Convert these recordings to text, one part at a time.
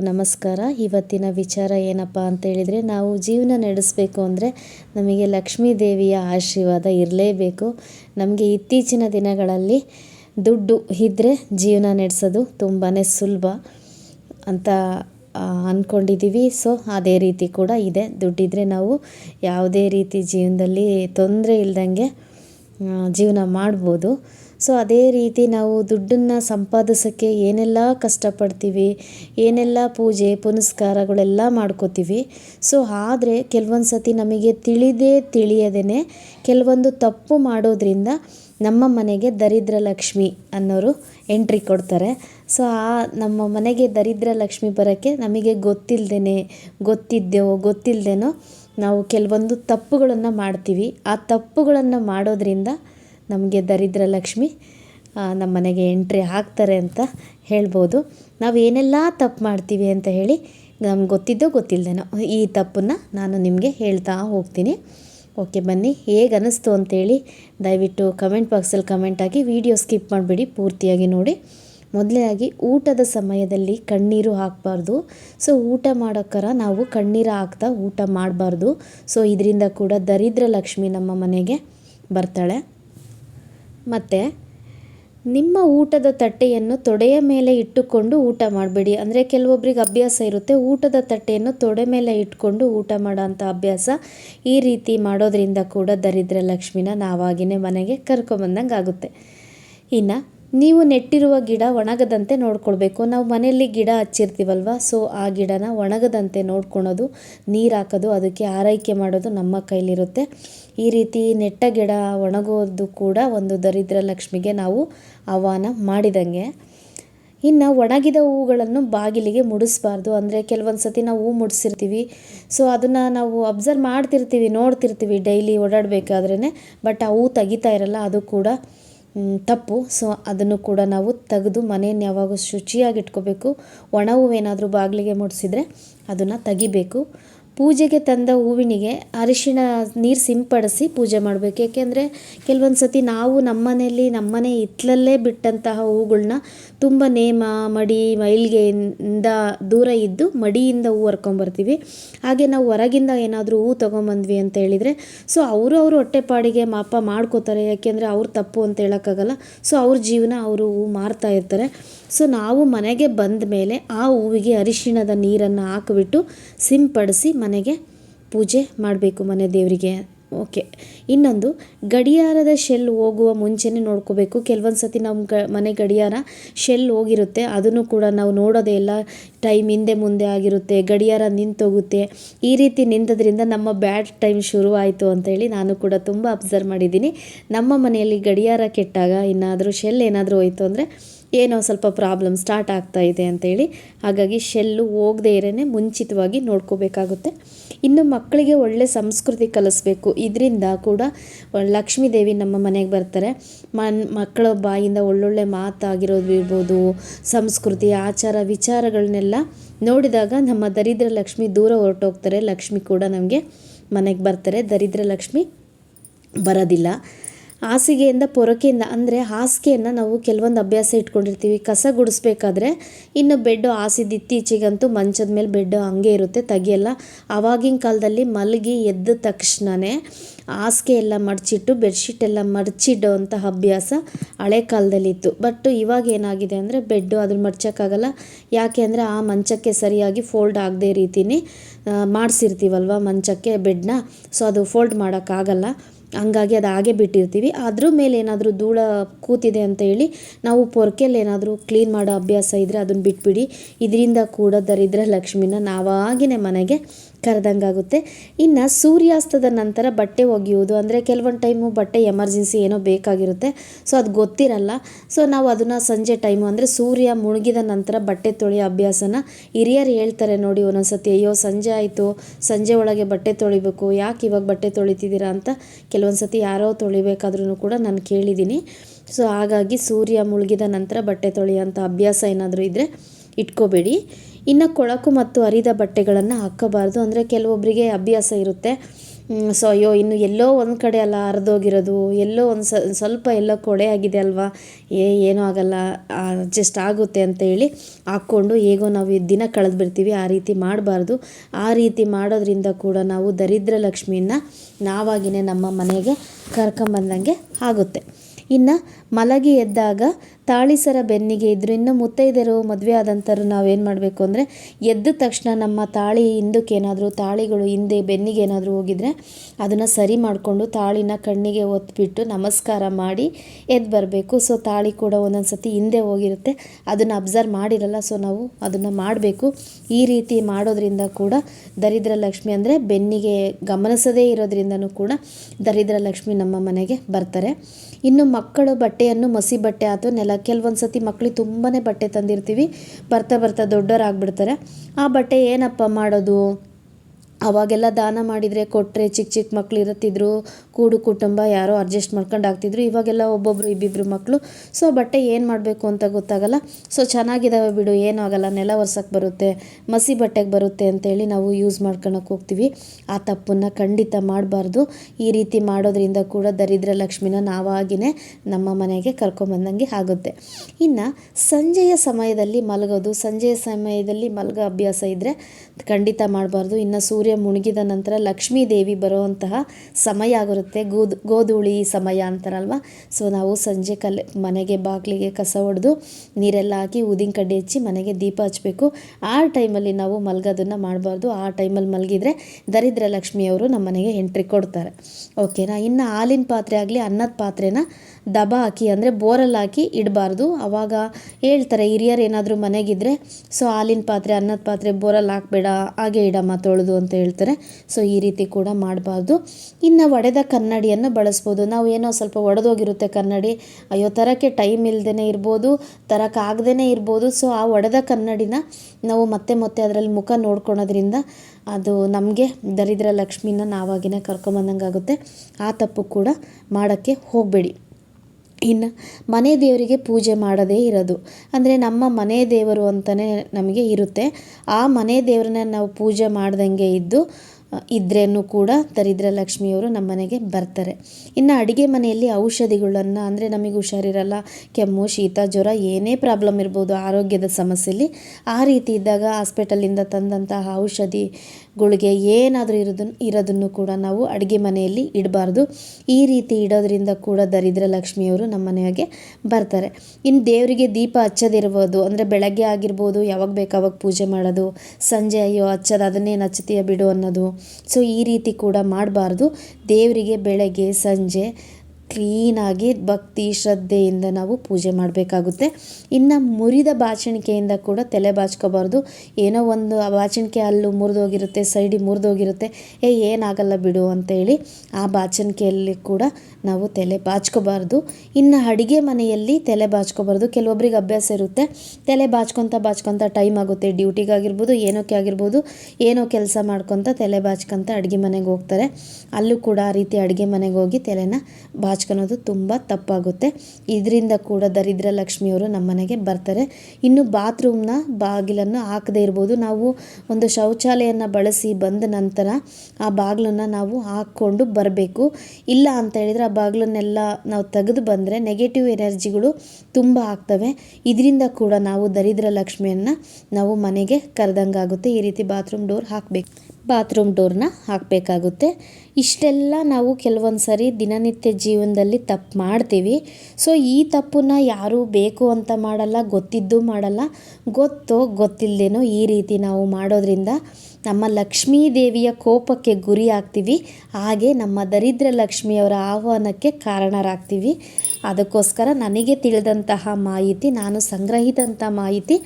ಎಲ್ರಿಗೂ ನಮಸ್ಕಾರ. ಇವತ್ತಿನ ವಿಚಾರ ಏನಪ್ಪ ಅಂತ ಹೇಳಿದರೆ, ನಾವು ಜೀವನ ನಡೆಸಬೇಕು ಅಂದರೆ ನಮಗೆ ಲಕ್ಷ್ಮೀ ದೇವಿಯ ಆಶೀರ್ವಾದ ಇರಲೇಬೇಕು. ನಮಗೆ ಇತ್ತೀಚಿನ ದಿನಗಳಲ್ಲಿ ದುಡ್ಡು ಇದ್ದರೆ ಜೀವನ ನಡೆಸೋದು ತುಂಬಾ ಸುಲಭ ಅಂತ ಅಂದ್ಕೊಂಡಿದ್ದೀವಿ ಸೊ, ಅದೇ ರೀತಿ ಕೂಡ ಇದೆ. ದುಡ್ಡಿದ್ದರೆ ನಾವು ಯಾವುದೇ ರೀತಿ ಜೀವನದಲ್ಲಿ ತೊಂದರೆ ಇಲ್ಲದಂಗೆ ಜೀವನ ಮಾಡ್ಬೋದು. ಸೊ ಅದೇ ರೀತಿ ನಾವು ದುಡ್ಡನ್ನು ಸಂಪಾದಿಸೋಕ್ಕೆ ಏನೆಲ್ಲ ಕಷ್ಟಪಡ್ತೀವಿ, ಏನೆಲ್ಲ ಪೂಜೆ, ಪುನಸ್ಕಾರಗಳೆಲ್ಲ ಮಾಡ್ಕೋತೀವಿ. ಸೊ ಆದರೆ ಕೆಲವೊಂದು ಸತಿ ನಮಗೆ ತಿಳಿದೇ ತಿಳಿಯದೇ ಕೆಲವೊಂದು ತಪ್ಪು ಮಾಡೋದ್ರಿಂದ ನಮ್ಮ ಮನೆಗೆ ದರಿದ್ರ ಲಕ್ಷ್ಮಿ ಅನ್ನೋರು ಎಂಟ್ರಿ ಕೊಡ್ತಾರೆ. ಸೊ ಆ ನಮ್ಮ ಮನೆಗೆ ದರಿದ್ರ ಲಕ್ಷ್ಮಿ ಬರೋಕ್ಕೆ ನಮಗೆ ಗೊತ್ತಿಲ್ಲದೇ ಗೊತ್ತಿದ್ದೆವೋ ಗೊತ್ತಿಲ್ಲದೇನೋ ನಾವು ಕೆಲವೊಂದು ತಪ್ಪುಗಳನ್ನು ಮಾಡ್ತೀವಿ. ಆ ತಪ್ಪುಗಳನ್ನು ಮಾಡೋದ್ರಿಂದ ನಮಗೆ ದರಿದ್ರ ಲಕ್ಷ್ಮಿ ನಮ್ಮ ಮನೆಗೆ ಎಂಟ್ರಿ ಆಗ್ತಾರೆ ಅಂತ ಹೇಳ್ಬೋದು. ನಾವು ಏನೆಲ್ಲ ತಪ್ಪು ಮಾಡ್ತೀವಿ ಅಂತ ಹೇಳಿ ನಮ್ಗೆ ಗೊತ್ತಿದ್ದೋ ಗೊತ್ತಿಲ್ಲದೇನೋ ಈ ತಪ್ಪನ್ನು ನಾನು ನಿಮಗೆ ಹೇಳ್ತಾ ಹೋಗ್ತೀನಿ. ಓಕೆ ಬನ್ನಿ, ಹೇಗೆ ಅನ್ನಿಸ್ತು ಅಂತೇಳಿ ದಯವಿಟ್ಟು ಕಮೆಂಟ್ ಬಾಕ್ಸಲ್ಲಿ ಕಮೆಂಟ್ ಆಗಿ ವಿಡಿಯೋ ಸ್ಕಿಪ್ ಮಾಡಿಬಿಡಿ ಪೂರ್ತಿಯಾಗಿ ನೋಡಿ. ಮೊದಲನೇದಾಗಿ ಊಟದ ಸಮಯದಲ್ಲಿ ಕಣ್ಣೀರು ಹಾಕಬಾರ್ದು. ಸೊ ಊಟ ಮಾಡೋಕ್ಕರ ನಾವು ಕಣ್ಣೀರು ಹಾಕ್ತಾ ಊಟ ಮಾಡಬಾರ್ದು. ಸೊ ಇದರಿಂದ ಕೂಡ ದರಿದ್ರ ಲಕ್ಷ್ಮಿ ನಮ್ಮ ಮನೆಗೆ ಬರ್ತಾಳೆ. ಮತ್ತು ನಿಮ್ಮ ಊಟದ ತಟ್ಟೆಯನ್ನು ತೊಡೆಯ ಮೇಲೆ ಇಟ್ಟುಕೊಂಡು ಊಟ ಮಾಡಬೇಡಿ. ಅಂದರೆ ಕೆಲವೊಬ್ರಿಗೆ ಅಭ್ಯಾಸ ಇರುತ್ತೆ, ಊಟದ ತಟ್ಟೆಯನ್ನು ತೊಡೆ ಮೇಲೆ ಇಟ್ಕೊಂಡು ಊಟ ಮಾಡೋಂಥ ಅಭ್ಯಾಸ ಈ ರೀತಿ ಮಾಡೋದರಿಂದ ಕೂಡ ದರಿದ್ರ ಲಕ್ಷ್ಮಿನ ನಾವಾಗಿನೇ ಮನೆಗೆ ಕರ್ಕೊಂಬಂದಂಗೆ ಆಗುತ್ತೆ ಇನ್ನು ನೀವು ನೆಟ್ಟಿರುವ ಗಿಡ ಒಣಗದಂತೆ ನೋಡ್ಕೊಳ್ಬೇಕು. ನಾವು ಮನೆಯಲ್ಲಿ ಗಿಡ ಹಚ್ಚಿರ್ತೀವಲ್ವ? ಸೊ, ಆ ಗಿಡನ ಒಣಗದಂತೆ ನೋಡ್ಕೊಳೋದು, ನೀರು ಹಾಕೋದು, ಅದಕ್ಕೆ ಆರೈಕೆ ಮಾಡೋದು ನಮ್ಮ ಕೈಲಿರುತ್ತೆ. ಈ ರೀತಿ ನೆಟ್ಟ ಗಿಡ ಒಣಗೋದು ಕೂಡ ಒಂದು ದರಿದ್ರ ಲಕ್ಷ್ಮಿಗೆ ನಾವು ಆಹ್ವಾನ ಮಾಡಿದಂಗೆ. ಇನ್ನು ಒಣಗಿದ ಹೂಗಳನ್ನು ಬಾಗಿಲಿಗೆ ಮುಡಿಸ್ಬಾರ್ದು. ಅಂದರೆ ಕೆಲವೊಂದು ಸತಿ ನಾವು ಹೂ ಮುಡಿಸಿರ್ತೀವಿ. ಸೊ, ಅದನ್ನು ನಾವು ಅಬ್ಸರ್ವ್ ಮಾಡ್ತಿರ್ತೀವಿ, ನೋಡ್ತಿರ್ತೀವಿ ಡೈಲಿ ಓಡಾಡಬೇಕಾದ್ರೇ ಬಟ್ ಆ ಹೂ ತೆಗಿತಾ ಇರಲ್ಲ, ಅದು ಕೂಡ ತಪ್ಪು. ಸೊ ಅದನ್ನು ಕೂಡ ನಾವು ತೆಗೆದು ಮನೆಯನ್ನು ಯಾವಾಗ ಶುಚಿಯಾಗಿ ಇಟ್ಕೋಬೇಕು ಒಣ ಹೂವೇನಾದರೂ ಬಾಗಿಲಿಗೆ ಮುಡಿಸಿದ್ರೆ ಅದನ್ನು ತೆಗಿಬೇಕು. ಪೂಜೆಗೆ ತಂದ ಹೂವಿನಿಗೆ ಅರಿಶಿಣ ನೀರು ಸಿಂಪಡಿಸಿ ಪೂಜೆ ಮಾಡಬೇಕು. ಯಾಕೆಂದರೆ ಕೆಲವೊಂದು ಸತಿ ನಾವು ನಮ್ಮನೆಯಲ್ಲಿ ನಮ್ಮನೆ ಹಿತ್ತಲಲ್ಲೇ ಬಿಟ್ಟಂತಹ ಹೂಗಳನ್ನ ತುಂಬ ನೇಮ, ಮಡಿ, ಮೈಲಿಗೆಯಿಂದ ದೂರ ಇದ್ದು ಮಡಿಯಿಂದ ಹೂ ಹರ್ಕೊಂಬರ್ತೀವಿ. ಹಾಗೆ ನಾವು ಹೊರಗಿಂದ ಏನಾದರೂ ಹೂ ತೊಗೊಂಬಂದ್ವಿ ಅಂತ ಹೇಳಿದರೆ, ಸೊ ಅವರು ಅವರು ಹೊಟ್ಟೆಪಾಡಿಗೆ ಮಾಪ ಮಾಡ್ಕೋತಾರೆ. ಯಾಕೆಂದರೆ ಅವ್ರು ತಪ್ಪು ಅಂತ ಹೇಳೋಕ್ಕಾಗಲ್ಲ. ಸೊ ಅವ್ರ ಜೀವನ ಅವರು ಹೂ ಮಾರ್ತಾ ಇರ್ತಾರೆ. ಸೊ ನಾವು ಮನೆಗೆ ಬಂದ ಮೇಲೆ ಆ ಹೂವಿಗೆ ಅರಿಶಿಣದ ನೀರನ್ನು ಹಾಕಿಬಿಟ್ಟು ಸಿಂಪಡಿಸಿ ಮನೆಗೆ ಪೂಜೆ ಮಾಡಬೇಕು ಮನೆ ದೇವರಿಗೆ. ಓಕೆ. ಇನ್ನೊಂದು, ಗಡಿಯಾರದ ಶೆಲ್ ಹೋಗುವ ಮುಂಚೆನೇ ನೋಡ್ಕೋಬೇಕು. ಕೆಲವೊಂದು ಸತಿ ನಮ್ಮ ಗ, ಮನೆ ಗಡಿಯಾರ ಶೆಲ್ ಹೋಗಿರುತ್ತೆ. ಅದನ್ನು ಕೂಡ ನಾವು ನೋಡೋದೇ ಇಲ್ಲ. ಟೈಮ್ ಹಿಂದೆ ಮುಂದೆ ಆಗಿರುತ್ತೆ, ಗಡಿಯಾರ ನಿಂತೋಗುತ್ತೆ. ಈ ರೀತಿ ನಿಂತದ್ರಿಂದ ನಮ್ಮ ಬ್ಯಾಡ್ ಟೈಮ್ ಶುರುವಾಯಿತು ಅಂತೇಳಿ ನಾನು ಕೂಡ ತುಂಬ ಅಬ್ಸರ್ವ್ ಮಾಡಿದ್ದೀನಿ. ನಮ್ಮ ಮನೆಯಲ್ಲಿ ಗಡಿಯಾರ ಕೆಟ್ಟಾಗ ಇನ್ನಾದರೂ ಶೆಲ್ ಏನಾದರೂ ಹೋಯಿತು ಅಂದರೆ ಏನೋ ಸ್ವಲ್ಪ ಪ್ರಾಬ್ಲಮ್ ಸ್ಟಾರ್ಟ್ ಆಗ್ತಾ ಇದೆ ಅಂತೇಳಿ. ಹಾಗಾಗಿ ಶೆಲ್ಲು ಹೋಗದೇ ಇರೇ ಮುಂಚಿತವಾಗಿ ನೋಡ್ಕೋಬೇಕಾಗುತ್ತೆ. ಇನ್ನು ಮಕ್ಕಳಿಗೆ ಒಳ್ಳೆ ಸಂಸ್ಕೃತಿ ಕಲಿಸ್ಬೇಕು. ಇದರಿಂದ ಕೂಡ ಲಕ್ಷ್ಮೀ ದೇವಿ ನಮ್ಮ ಮನೆಗೆ ಬರ್ತಾರೆ. ಮನ್, ಮಕ್ಕಳ ಬಾಯಿಂದ ಒಳ್ಳೊಳ್ಳೆ ಮಾತಾಗಿರೋದು ಇರ್ಬೋದು ಸಂಸ್ಕೃತಿ, ಆಚಾರ ವಿಚಾರಗಳನ್ನೆಲ್ಲ ನೋಡಿದಾಗ ನಮ್ಮ ದರಿದ್ರ ಲಕ್ಷ್ಮಿ ದೂರ ಹೊರಟೋಗ್ತಾರೆ. ಲಕ್ಷ್ಮಿ ಕೂಡ ನಮಗೆ ಮನೆಗೆ ಬರ್ತಾರೆ. ದರಿದ್ರ ಲಕ್ಷ್ಮಿ ಬರೋದಿಲ್ಲ. ಹಾಸಿಗೆಯಿಂದ ಪೊರಕೆಯಿಂದ, ಅಂದರೆ ಹಾಸಿಗೆಯನ್ನು ನಾವು ಕೆಲವೊಂದು ಅಭ್ಯಾಸ ಇಟ್ಕೊಂಡಿರ್ತೀವಿ. ಕಸ ಗುಡಿಸ್ಬೇಕಾದ್ರೆ ಇನ್ನು ಬೆಡ್ಡು ಹಾಸಿದ್ದು ಇತ್ತೀಚೆಗಂತೂ ಮಂಚದ ಮೇಲೆ ಬೆಡ್ಡು ಹಂಗೆ ಇರುತ್ತೆ, ತೆಗಿಯಲ್ಲ. ಆವಾಗಿನ ಕಾಲದಲ್ಲಿ ಮಲಗಿ ಎದ್ದ ತಕ್ಷಣವೇ ಹಾಸಿಗೆ ಎಲ್ಲ ಮಡಚಿಟ್ಟು, ಬೆಡ್ಶೀಟ್ ಎಲ್ಲ ಮಡಚಿಡೋ ಅಂಥ ಅಭ್ಯಾಸ ಹಳೆ ಕಾಲದಲ್ಲಿತ್ತು. ಬಟ್ ಇವಾಗ ಏನಾಗಿದೆ ಅಂದರೆ ಬೆಡ್ಡು ಅದನ್ನ ಮಡ್ಚೋಕ್ಕಾಗಲ್ಲ. ಯಾಕೆ ಅಂದರೆ ಆ ಮಂಚಕ್ಕೆ ಸರಿಯಾಗಿ ಫೋಲ್ಡ್ ಆಗದೆ ರೀತಿನೇ ಮಾಡಿಸಿರ್ತೀವಲ್ವ ಮಂಚಕ್ಕೆ ಬೆಡ್ನ? ಸೊ ಅದು ಫೋಲ್ಡ್ ಮಾಡೋಕ್ಕಾಗಲ್ಲ. ಹಂಗಾಗಿ ಅದು ಹಾಗೆ ಬಿಟ್ಟಿರ್ತೀವಿ. ಅದ್ರ ಮೇಲೆ ಏನಾದರೂ ಧೂಳ ಕೂತಿದೆ ಅಂತ ಹೇಳಿ ನಾವು ಪೊರ್ಕೆಲ್ಲಿ ಏನಾದರೂ ಕ್ಲೀನ್ ಮಾಡೋ ಅಭ್ಯಾಸ ಇದ್ದರೆ ಅದನ್ನು ಬಿಟ್ಬಿಡಿ. ಇದರಿಂದ ಕೂಡ ದರಿದ್ರ ಲಕ್ಷ್ಮಿನ ನಾವಾಗಿನೇ ಮನೆಗೆ ಕರೆದಂಗಾಗುತ್ತೆ ಇನ್ನು ಸೂರ್ಯಾಸ್ತದ ನಂತರ ಬಟ್ಟೆ ಒಗೆಯುವುದು, ಅಂದರೆ ಕೆಲವೊಂದು ಟೈಮು ಬಟ್ಟೆ ಎಮರ್ಜೆನ್ಸಿ ಏನೋ ಬೇಕಾಗಿರುತ್ತೆ. ಸೊ ಅದು ಗೊತ್ತಿರಲ್ಲ. ಸೊ ನಾವು ಅದನ್ನು ಸಂಜೆ ಟೈಮು, ಅಂದರೆ ಸೂರ್ಯ ಮುಳುಗಿದ ನಂತರ ಬಟ್ಟೆ ತೊಳೆಯೋ ಅಭ್ಯಾಸನ ಹಿರಿಯರು ಹೇಳ್ತಾರೆ ನೋಡಿ ಒಂದೊಂದ್ಸತಿ, ಅಯ್ಯೋ, ಸಂಜೆ ಆಯಿತು, ಸಂಜೆ ಒಳಗೆ ಬಟ್ಟೆ ತೊಳಿಬೇಕು, ಯಾಕೆ ಇವಾಗ ಬಟ್ಟೆ ತೊಳಿತಿದ್ದೀರಾ? ಅಂತ ಕೆಲವೊಂದು ಸತಿ ಯಾರೋ ತೊಳಿಬೇಕಾದ್ರೂ ಕೂಡ ನಾನು ಕೇಳಿದ್ದೀನಿ. ಸೊ ಹಾಗಾಗಿ ಸೂರ್ಯ ಮುಳುಗಿದ ನಂತರ ಬಟ್ಟೆ ತೊಳೆಯೋಂಥ ಅಭ್ಯಾಸ ಏನಾದರೂ ಇದ್ದರೆ ಇಟ್ಕೋಬೇಡಿ. ಇನ್ನು ಕೊಳಕು ಮತ್ತು ಹರಿದ ಬಟ್ಟೆಗಳನ್ನು ಹಾಕಬಾರ್ದು. ಅಂದರೆ ಕೆಲವೊಬ್ಬರಿಗೆ ಅಭ್ಯಾಸ ಇರುತ್ತೆ. ಸೊ ಅಯ್ಯೋ, ಇನ್ನು ಎಲ್ಲೋ ಒಂದು ಕಡೆ ಅಲ್ಲ ಹರಿದೋಗಿರೋದು, ಎಲ್ಲೋ ಒಂದು ಸ್ವಲ್ಪ ಎಲ್ಲೋ ಕೊಳೆ ಆಗಿದೆ ಅಲ್ವಾ, ಏ, ಏನೂ ಆಗಲ್ಲ ಅಡ್ಜಸ್ಟ್ ಆಗುತ್ತೆ ಅಂತ ಹೇಳಿ ಹಾಕ್ಕೊಂಡು ಹೇಗೋ ನಾವು ದಿನ ಕಳೆದು ಬಿಡ್ತೀವಿ ಆ ರೀತಿ ಮಾಡಬಾರ್ದು. ಆ ರೀತಿ ಮಾಡೋದ್ರಿಂದ ಕೂಡ ನಾವು ದರಿದ್ರ ಲಕ್ಷ್ಮಿಯನ್ನು ನಾವಾಗಿಯೇ ನಮ್ಮ ಮನೆಗೆ ಕರ್ಕೊಂಬಂದಂಗೆ ಆಗುತ್ತೆ. ಇನ್ನು ಮಲಗಿ ಎದ್ದಾಗ ತಾಳಿಸರ ಬೆನ್ನಿಗೆ ಇದ್ದರು ಇನ್ನು ಮುತ್ತೈದೆಯರು ಮದುವೆ ಆದಂಥವ್ರು ನಾವೇನು ಮಾಡಬೇಕು ಅಂದರೆ, ಎದ್ದ ತಕ್ಷಣ ನಮ್ಮ ತಾಳಿ ಹಿಂದಕ್ಕೇನಾದರೂ ತಾಳಿಗಳು ಹಿಂದೆ ಬೆನ್ನಿಗೆ ಏನಾದರೂ ಹೋಗಿದ್ರೆ ಅದನ್ನು ಸರಿ ಮಾಡಿಕೊಂಡು ತಾಳಿನ ಕಣ್ಣಿಗೆ ಒತ್ಬಿಟ್ಟು ನಮಸ್ಕಾರ ಮಾಡಿ ಎದ್ದು ಬರಬೇಕು. ಸೊ ತಾಳಿ ಕೂಡ ಒಂದೊಂದು ಸತಿ ಹಿಂದೆ ಹೋಗಿರುತ್ತೆ. ಅದನ್ನು ಅಬ್ಸರ್ವ್ ಮಾಡಿರಲ್ಲ ಸೊ ನಾವು ಅದನ್ನು ಮಾಡಬೇಕು. ಈ ರೀತಿ ಮಾಡೋದ್ರಿಂದ ಕೂಡ ದರಿದ್ರ ಲಕ್ಷ್ಮಿ ಅಂದರೆ ಬೆನ್ನಿಗೆ ಗಮನಿಸದೇ ಇರೋದ್ರಿಂದನೂ ಕೂಡ ದರಿದ್ರ ಲಕ್ಷ್ಮಿ ನಮ್ಮ ಮನೆಗೆ ಬರ್ತಾರೆ. ಇನ್ನು ಮಕ್ಕಳು ಬಟ್ಟೆಯನ್ನು ಮಸಿ ಬಟ್ಟೆ ಅಥವಾ ನೆಲ ಕೆಲವೊಂದು ಸತಿ ಮಕ್ಕಳಿಗೆ ತುಂಬಾ ಬಟ್ಟೆ ತಂದಿರ್ತೀವಿ. ಬರ್ತಾ ಬರ್ತಾ ದೊಡ್ಡವರಾಗ್ಬಿಡ್ತಾರೆ. ಆ ಬಟ್ಟೆ ಏನಪ್ಪ ಮಾಡೋದು? ಅವಾಗೆಲ್ಲ ದಾನ ಮಾಡಿದರೆ ಕೊಟ್ಟರೆ ಚಿಕ್ಕ ಚಿಕ್ಕ ಮಕ್ಳು ಇರುತ್ತಿದ್ರು, ಕೂಡು ಕುಟುಂಬ ಯಾರೋ ಅಡ್ಜಸ್ಟ್ ಮಾಡ್ಕೊಂಡು ಆಗ್ತಿದ್ರು. ಇವಾಗೆಲ್ಲ ಒಬ್ಬೊಬ್ಬರು ಇಬ್ಬಿಬ್ಬರು ಮಕ್ಕಳು ಸೊ ಬಟ್ಟೆ ಏನು ಮಾಡಬೇಕು ಅಂತ ಗೊತ್ತಾಗಲ್ಲ. ಸೊ ಚೆನ್ನಾಗಿದ್ದಾವೆ ಬಿಡು, ಏನೂ ಆಗಲ್ಲ. ನೆಲ ಒರ್ಸೋಕ್ಕೆ ಬರುತ್ತೆ, ಮಸಿ ಬಟ್ಟೆಗೆ ಬರುತ್ತೆ ಅಂತೇಳಿ ನಾವು ಯೂಸ್ ಮಾಡ್ಕೊಳಕ್ಕೆ ಹೋಗ್ತೀವಿ. ಆ ತಪ್ಪನ್ನು ಖಂಡಿತ ಮಾಡಬಾರ್ದು. ಈ ರೀತಿ ಮಾಡೋದ್ರಿಂದ ಕೂಡ ದರಿದ್ರ ಲಕ್ಷ್ಮಿನ ನಾವಾಗಿಯೇ ನಮ್ಮ ಮನೆಗೆ ಕರ್ಕೊಂಬಂದಂಗೆ ಆಗುತ್ತೆ. ಇನ್ನು ಸಂಜೆಯ ಸಮಯದಲ್ಲಿ ಮಲಗೋದು, ಸಂಜೆಯ ಸಮಯದಲ್ಲಿ ಮಲಗೋ ಅಭ್ಯಾಸ ಇದ್ದರೆ ಖಂಡಿತ ಮಾಡಬಾರ್ದು. ಇನ್ನು ಸೂರ್ಯ ಮುಳುಗಿದ ನಂತರ ಲಕ್ಷ್ಮೀ ದೇವಿ ಬರುವಂತಹ ಸಮಯ ಆಗಿರುತ್ತೆ ಗೋದು ಗೋಧೂಳಿ ಸಮಯ ಅಂತಾರಲ್ವ? ಸೊ ನಾವು ಸಂಜೆ ಕಲೆ, ಮನೆಗೆ ಬಾಗಿಲಿಗೆ ಕಸ ಹೊಡೆದು ನೀರೆಲ್ಲ ಹಾಕಿ ಊದಿನ ಕಡ್ಡಿ ಹಚ್ಚಿ ಮನೆಗೆ ದೀಪ ಹಚ್ಚಬೇಕು. ಆ ಟೈಮಲ್ಲಿ ನಾವು ಮಲಗೋದನ್ನು ಮಾಡಬಾರ್ದು. ಆ ಟೈಮಲ್ಲಿ ಮಲಗಿದ್ರೆ ದರಿದ್ರ ಲಕ್ಷ್ಮಿಯವರು ನಮ್ಮ ಮನೆಗೆ ಎಂಟ್ರಿ ಕೊಡ್ತಾರೆ. ಓಕೆನಾ ಇನ್ನು ಹಾಲಿನ ಪಾತ್ರೆ ಆಗಲಿ ಅನ್ನದ ಪಾತ್ರೆನ ದಬ ಹಾಕಿ ಅಂದರೆ ಬೋರಲ್ಲಿ ಹಾಕಿ ಇಡಬಾರ್ದು. ಆವಾಗ ಹೇಳ್ತಾರೆ, ಹಿರಿಯರು ಏನಾದರೂ ಮನೆಗಿದ್ರೆ ಸೊ ಹಾಲಿನ ಪಾತ್ರೆ, ಅನ್ನದ ಪಾತ್ರೆ ಬೋರಲ್ಲಿ ಹಾಕ್ಬೇಡ, ಹಾಗೆ ಇಡಮ್ಮ, ತೊಳೆದು ಅಂತ ಹೇಳ್ತಾರೆ. ಸೊ ಈ ರೀತಿ ಕೂಡ ಮಾಡಬಾರ್ದು. ಇನ್ನು ಒಡೆದ ಕನ್ನಡಿಯನ್ನು ಬಳಸ್ಬೋದು. ನಾವು ಏನೋ ಸ್ವಲ್ಪ ಒಡೆದೋಗಿರುತ್ತೆ ಕನ್ನಡಿ. ಅಯ್ಯೋ, ತರಕ್ಕೆ ಟೈಮ್ ಇಲ್ಲದೇ ಇರ್ಬೋದು. ತರೋಕ್ಕಾಗ್ದೇ ಇರ್ಬೋದು. ಸೊ ಆ ಒಡೆದ ಕನ್ನಡಿನ ನಾವು ಮತ್ತೆ ಮತ್ತೆ ಅದರಲ್ಲಿ ಮುಖ ನೋಡ್ಕೊಳೋದ್ರಿಂದ ಅದು ನಮಗೆ ದರಿದ್ರ ಲಕ್ಷ್ಮಿನ ನಾವಾಗಿನೇ ಕರ್ಕೊಂಬಂದಂಗೆ ಆಗುತ್ತೆ ಆ ತಪ್ಪು ಕೂಡ ಮಾಡೋಕ್ಕೆ ಹೋಗಬೇಡಿ. ಇನ್ನು ಮನೆ ದೇವರಿಗೆ ಪೂಜೆ ಮಾಡದೇ ಇರೋದು. ಅಂದರೆ ನಮ್ಮ ಮನೆ ದೇವರು ಅಂತಲೇ ನಮಗೆ ಇರುತ್ತೆ. ಆ ಮನೆ ದೇವ್ರನ್ನ ನಾವು ಪೂಜೆ ಮಾಡ್ದಂಗೆ ಇದ್ದು ಇದ್ರೇನು ಕೂಡ ದರಿದ್ರ ಲಕ್ಷ್ಮಿಯವರು ನಮ್ಮ ಮನೆಗೆ ಬರ್ತಾರೆ. ಇನ್ನು ಅಡುಗೆ ಮನೆಯಲ್ಲಿ ಔಷಧಿಗಳನ್ನು ಅಂದರೆ ನಮಗೆ ಹುಷಾರಿರಲ್ಲ, ಕೆಮ್ಮು, ಶೀತ, ಜ್ವರ, ಏನೇ ಪ್ರಾಬ್ಲಮ್ ಇರ್ಬೋದು, ಆರೋಗ್ಯದ ಸಮಸ್ಯೆಯಲ್ಲಿ ಆ ರೀತಿ ಇದ್ದಾಗ ಹಾಸ್ಪಿಟಲಿಂದ ತಂದಂತಹ ಔಷಧಿಗಳಿಗೆ ಏನಾದರೂ ಇರೋದನ್ನು ಇರೋದನ್ನು ಕೂಡ ನಾವು ಅಡುಗೆ ಮನೆಯಲ್ಲಿ ಇಡಬಾರ್ದು. ಈ ರೀತಿ ಇಡೋದ್ರಿಂದ ಕೂಡ ದರಿದ್ರ ಲಕ್ಷ್ಮಿಯವರು ನಮ್ಮ ಮನೆಗೆ ಬರ್ತಾರೆ. ಇನ್ನು ದೇವರಿಗೆ ದೀಪ ಹಚ್ಚದಿರ್ಬೋದು, ಅಂದರೆ ಬೆಳಗ್ಗೆ ಆಗಿರ್ಬೋದು, ಯಾವಾಗ ಬೇಕು ಅವಾಗ ಪೂಜೆ ಮಾಡೋದು, ಸಂಜೆ ಅಯ್ಯೋ ಹಚ್ಚೋದು ಅದನ್ನೇನು ಹಚ್ತೀಯ ಬಿಡು ಅನ್ನೋದು ಸೊ ಈ ರೀತಿ ಕೂಡ ಮಾಡಬಾರ್ದು. ದೇವರಿಗೆ ಬೆಳಗ್ಗೆ ಸಂಜೆ ಕ್ಲೀನಾಗಿ ಭಕ್ತಿ ಶ್ರದ್ಧೆಯಿಂದ ನಾವು ಪೂಜೆ ಮಾಡಬೇಕಾಗುತ್ತೆ. ಇನ್ನು ಮುರಿದ ಬಾಚಣಿಕೆಯಿಂದ ಕೂಡ ತಲೆ ಬಾಚ್ಕೋಬಾರ್ದು. ಏನೋ ಒಂದು ಆ ಬಾಚಣಿಕೆ ಅಲ್ಲೂ ಮುರಿದೋಗಿರುತ್ತೆ ಸೈಡಿಗೆ ಮುರಿದೋಗಿರುತ್ತೆ. ಏ, ಏನಾಗಲ್ಲ ಬಿಡು ಅಂತೇಳಿ ಆ ಬಾಚಣಿಕೆಯಲ್ಲಿ ಕೂಡ ನಾವು ತಲೆ ಬಾಚ್ಕೋಬಾರ್ದು. ಇನ್ನು ಅಡುಗೆ ಮನೆಯಲ್ಲಿ ತಲೆ ಬಾಚ್ಕೋಬಾರ್ದು. ಕೆಲವೊಬ್ರಿಗೆ ಅಭ್ಯಾಸ ಇರುತ್ತೆ. ತಲೆ ಬಾಚ್ಕೊತ ಬಾಚ್ಕೊತ ಟೈಮ್ ಆಗುತ್ತೆ. ಡ್ಯೂಟಿಗಾಗಿರ್ಬೋದು ಏನೋಕ್ಕೆ ಆಗಿರ್ಬೋದು, ಏನೋ ಕೆಲಸ ಮಾಡ್ಕೊತ ತಲೆ ಬಾಚ್ಕೊತ ಅಡುಗೆ ಮನೆಗೆ ಹೋಗ್ತಾರೆ. ಅಲ್ಲೂ ಕೂಡ ಆ ರೀತಿ ಅಡುಗೆ ಮನೆಗೆ ಹೋಗಿ ತಲೆನ ಬಾಚ್ಕೊಳೋದು ತುಂಬ ತಪ್ಪಾಗುತ್ತೆ. ಇದರಿಂದ ಕೂಡ ದರಿದ್ರ ಲಕ್ಷ್ಮಿಯವರು ನಮ್ಮ ಮನೆಗೆ ಬರ್ತಾರೆ. ಇನ್ನು ಬಾತ್ರೂಮ್ನ ಬಾಗಿಲನ್ನು ಹಾಕದೇ ಇರ್ಬೋದು. ನಾವು ಒಂದು ಶೌಚಾಲಯನ ಬಳಸಿ ಬಂದ ನಂತರ ಆ ಬಾಗಿಲನ್ನು ನಾವು ಹಾಕ್ಕೊಂಡು ಬರಬೇಕು. ಇಲ್ಲ ಅಂತ ಹೇಳಿದರೆ ಆ ಬಾಗಿಲನ್ನೆಲ್ಲ ನಾವು ತೆಗೆದು ಬಂದರೆ ನೆಗೆಟಿವ್ ಎನರ್ಜಿಗಳು ತುಂಬ ಆಗ್ತವೆ. ಇದರಿಂದ ಕೂಡ ನಾವು ದರಿದ್ರ ಲಕ್ಷ್ಮಿಯನ್ನು ನಾವು ಮನೆಗೆ ಕರೆದಂಗಾಗುತ್ತೆ. ಈ ರೀತಿ ಬಾತ್ರೂಮ್ ಡೋರ್ ಹಾಕಬೇಕು. ಬಾತ್ರೂಮ್ ಡೋರ್ನ ಹಾಕಬೇಕಾಗುತ್ತೆ. ಇಷ್ಟೆಲ್ಲ ನಾವು ಕೆಲವೊಂದು ಸರಿ ದಿನನಿತ್ಯ ಜೀವನದಲ್ಲಿ ತಪ್ಪು ಮಾಡ್ತೀವಿ. ಸೊ, ಈ ತಪ್ಪನ್ನು ಯಾರೂ ಬೇಕು ಅಂತ ಮಾಡಲ್ಲ, ಗೊತ್ತಿದ್ದು ಮಾಡಲ್ಲ, ಗೊತ್ತೋ ಗೊತ್ತಿಲ್ಲದೇನೋ ಈ ರೀತಿ ನಾವು ಮಾಡೋದ್ರಿಂದ ನಮ್ಮ ಲಕ್ಷ್ಮೀ ದೇವಿಯ ಕೋಪಕ್ಕೆ ಗುರಿ ಆಗ್ತೀವಿ ಹಾಗೆ ನಮ್ಮ ದರಿದ್ರ ಲಕ್ಷ್ಮಿಯವರ ಆಹ್ವಾನಕ್ಕೆ ಕಾರಣರಾಗ್ತೀವಿ. ಅದಕ್ಕೋಸ್ಕರ ನನಗೆ ತಿಳಿದಂತಹ ಮಾಹಿತಿ, ನಾನು ಸಂಗ್ರಹಿದಂಥ ಮಾಹಿತಿ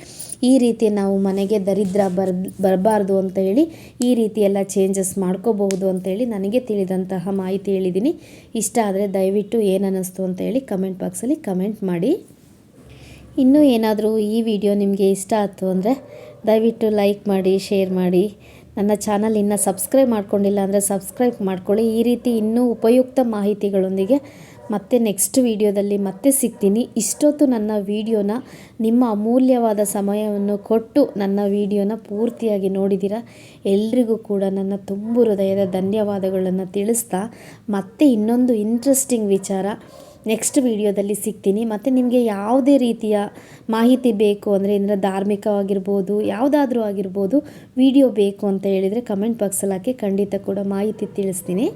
ಈ ರೀತಿ ನಾವು ಮನೆಗೆ ದರಿದ್ರ ಬರ್, ಬರಬಾರ್ದು ಅಂತ ಹೇಳಿ, ಈ ರೀತಿ ಎಲ್ಲ ಚೇಂಜಸ್ ಮಾಡ್ಕೋಬಹುದು ಅಂತೇಳಿ ನನಗೆ ತಿಳಿದಂತಹ ಮಾಹಿತಿ ಹೇಳಿದ್ದೀನಿ. ಇಷ್ಟ ಆದರೆ ದಯವಿಟ್ಟು ಏನು ಅನ್ನಿಸ್ತು ಅಂತ ಹೇಳಿ ಕಮೆಂಟ್ ಬಾಕ್ಸಲ್ಲಿ ಕಮೆಂಟ್ ಮಾಡಿ. ಇನ್ನೂ ಏನಾದರೂ ಈ ವಿಡಿಯೋ ನಿಮಗೆ ಇಷ್ಟ ಆಯಿತು ಅಂದರೆ ದಯವಿಟ್ಟು ಲೈಕ್ ಮಾಡಿ, ಶೇರ್ ಮಾಡಿ. ನನ್ನ ಚಾನಲ್ ಇನ್ನೂ ಸಬ್ಸ್ಕ್ರೈಬ್ ಮಾಡ್ಕೊಂಡಿಲ್ಲ ಅಂದರೆ ಸಬ್ಸ್ಕ್ರೈಬ್ ಮಾಡ್ಕೊಳ್ಳಿ. ಈ ರೀತಿ ಇನ್ನೂ ಉಪಯುಕ್ತ ಮಾಹಿತಿಗಳೊಂದಿಗೆ ಮತ್ತೆ ನೆಕ್ಸ್ಟ್ ವಿಡಿಯೋದಲ್ಲಿ ಮತ್ತೆ ಸಿಗ್ತೀನಿ. ಇಷ್ಟೊತ್ತು ನನ್ನ ವಿಡಿಯೋನ, ನಿಮ್ಮ ಅಮೂಲ್ಯವಾದ ಸಮಯವನ್ನು ಕೊಟ್ಟು ನನ್ನ ವಿಡಿಯೋನ ಪೂರ್ತಿಯಾಗಿ ನೋಡಿದ್ದೀರಾ? ಎಲ್ರಿಗೂ ಕೂಡ ನನ್ನ ತುಂಬು ಹೃದಯದ ಧನ್ಯವಾದಗಳನ್ನು ತಿಳಿಸ್ತಾ ಮತ್ತೆ ಇನ್ನೊಂದು ಇಂಟ್ರೆಸ್ಟಿಂಗ್ ವಿಚಾರ ನೆಕ್ಸ್ಟ್ ವಿಡಿಯೋದಲ್ಲಿ ಸಿಗ್ತೀನಿ. ಮತ್ತು ನಿಮಗೆ ಯಾವುದೇ ರೀತಿಯ ಮಾಹಿತಿ ಬೇಕು ಅಂದರೆ ಏನಾರ ಧಾರ್ಮಿಕವಾಗಿರ್ಬೋದು, ಯಾವುದಾದ್ರೂ ಆಗಿರ್ಬೋದು, ವಿಡಿಯೋ ಬೇಕು ಅಂತ ಹೇಳಿದರೆ ಕಮೆಂಟ್ ಬಾಕ್ಸಲ್ಲಿ ಹಾಕಿ ಖಂಡಿತ ಕೂಡ ಮಾಹಿತಿ ತಿಳಿಸ್ತೀನಿ.